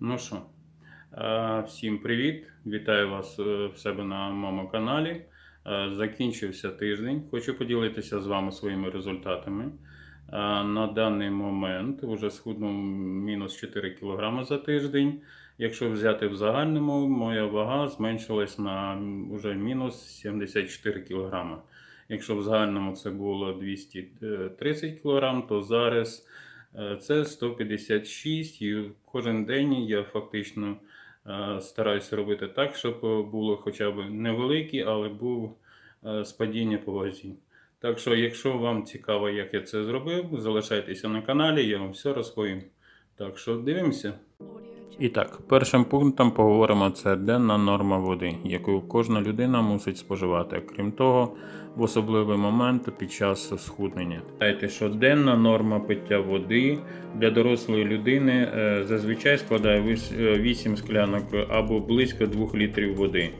Ну що, е, всім привіт! Вітаю вас е, в себе на моєму каналі. Е, Закінчився тиждень. Хочу поділитися з вами своїми результатами. На даний момент вже схуднув мінус 4 кг за тиждень. Якщо взяти в загальному, моя вага зменшилась на вже мінус 74 кг. Якщо в загальному це було 230 кг, то зараз Це 156, і кожен день я фактично е, стараюся робити так, щоб було хоча б невеликий, але був е, спадіння по вазі. Так що, якщо вам цікаво, як я це зробив, залишайтеся на каналі, я вам все розповім. Так що дивимося. І так, першим пунктом поговоримо це денна норма води, яку кожна людина мусить споживати. Крім того, в особливий момент під час схуднення. Знаєте, що денна норма пиття води для дорослої людини е, зазвичай складає віс- е, 8 склянок або близько 2 літрів води.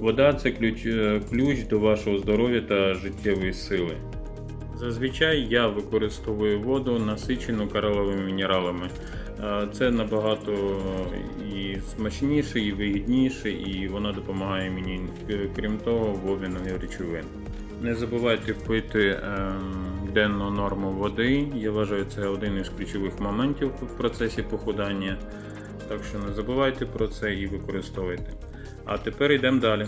Вода це ключ, е, ключ до вашого здоров'я та життєвої сили. Зазвичай я використовую воду насичену кораловими мінералами. Е, Це набагато і смачніше, і вигідніше, і вона допомагає мені, е, крім того, в обміну речовин. Не забувайте пити ем, денну норму води. Я вважаю, це один із ключових моментів в процесі похудання. Так що не забувайте про це і використовуйте. А тепер йдемо далі.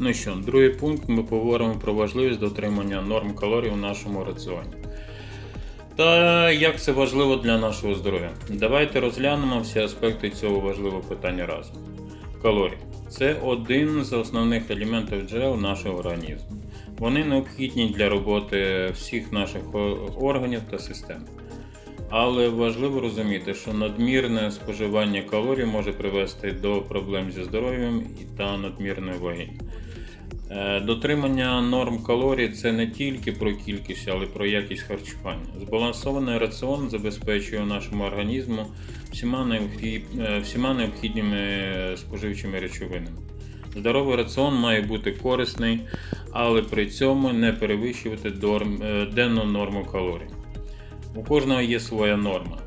Ну що, другий пункт ми поговоримо про важливість дотримання норм калорій у нашому раціоні. Та як це важливо для нашого здоров'я? Давайте розглянемо всі аспекти цього важливого питання разом. Калорії це один з основних елементів джерел нашого організму. Вони необхідні для роботи всіх наших органів та систем. Але важливо розуміти, що надмірне споживання калорій може привести до проблем зі здоров'ям та надмірної ваги. Е, Дотримання норм калорій це не тільки про кількість, але й про якість харчування. Збалансований раціон забезпечує нашому організму всіма, е, необхідними споживчими речовинами. Здоровий раціон має бути корисний, але при цьому не перевищувати е, денну норму калорій. У кожного є своя норма.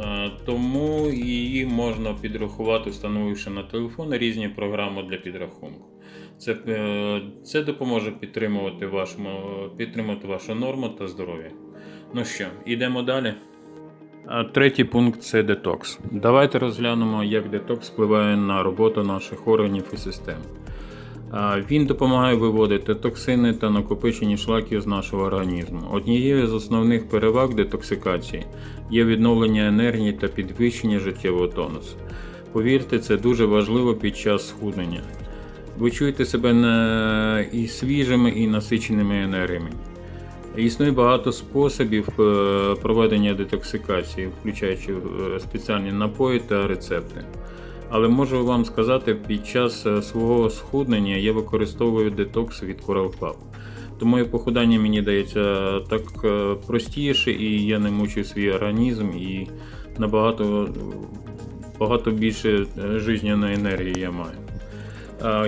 Е, Тому її можна підрахувати, встановивши на телефон різні програми для підрахунку. Це, е, це допоможе підтримувати, вашому, підтримати вашу норму та здоров'я. Ну що, йдемо далі. Третій пункт це детокс. Давайте розглянемо, як детокс впливає на роботу наших органів і систем. Він допомагає виводити токсини та накопичені шлаки з нашого організму. Однією з основних переваг детоксикації є відновлення енергії та підвищення життєвого тонусу. Повірте, це дуже важливо під час схуднення. Ви чуєте себе і свіжими, і насиченими енергіями. Існує багато способів е, проведення детоксикації, включаючи е, спеціальні напої та рецепти. Але можу вам сказати, під час е, свого схуднення я використовую детокс від Coral Club. Тому і похудання мені дається так е, простіше, і я не мучую свій організм, і набагато багато більше е, жизненної енергії я маю.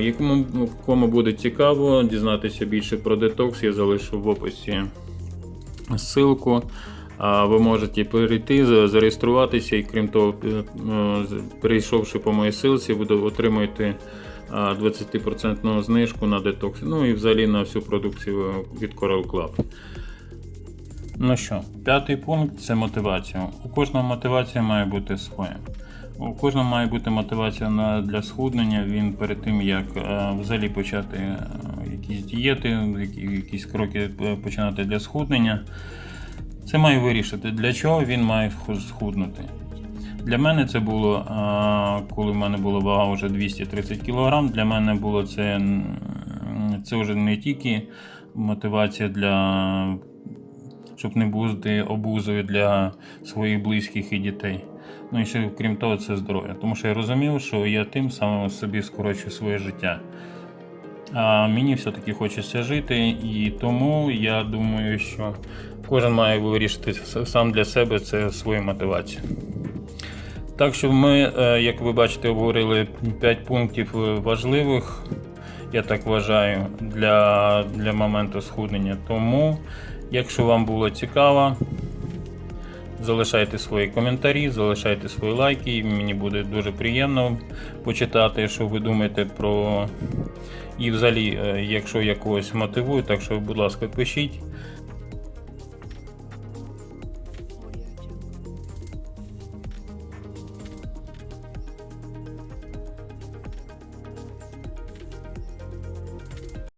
Якому кому буде цікаво дізнатися більше про детокс, я залишу в описі ссылку. Ви можете перейти, зареєструватися, і крім того, е, перейшовши по моїй ссылці, ви отримаєте 20% знижку на детокс, ну і взагалі на всю продукцію від Coral Club. Ну що, п'ятий пункт це мотивація. У кожного мотивація має бути своя. У кожного має бути мотивація для схуднення. Він перед тим, як е, взагалі почати е, якісь дієти, які, якісь кроки починати для схуднення. Це має вирішити, для чого він має схуднути. Для мене це було, коли в мене була вага вже 230 кг, для мене було це, це вже не тільки мотивація для, щоб не бути обузою для своїх близьких і дітей. Ну і ще крім того, це здоров'я. Тому що я розумів, що я тим самим собі скорочую своє життя. А мені все-таки хочеться жити, і тому я думаю, що кожен має вирішити сам для себе це свою мотивацію. Так що ми, е, як ви бачите, обговорили 5 пунктів е, важливих, я так вважаю, для, для моменту схуднення. Тому, якщо вам було цікаво, Залишайте свої коментарі, залишайте свої лайки. Мені буде дуже приємно почитати, що ви думаєте про. І взагалі, е, якщо я когось мотивую, так що, будь ласка, пишіть.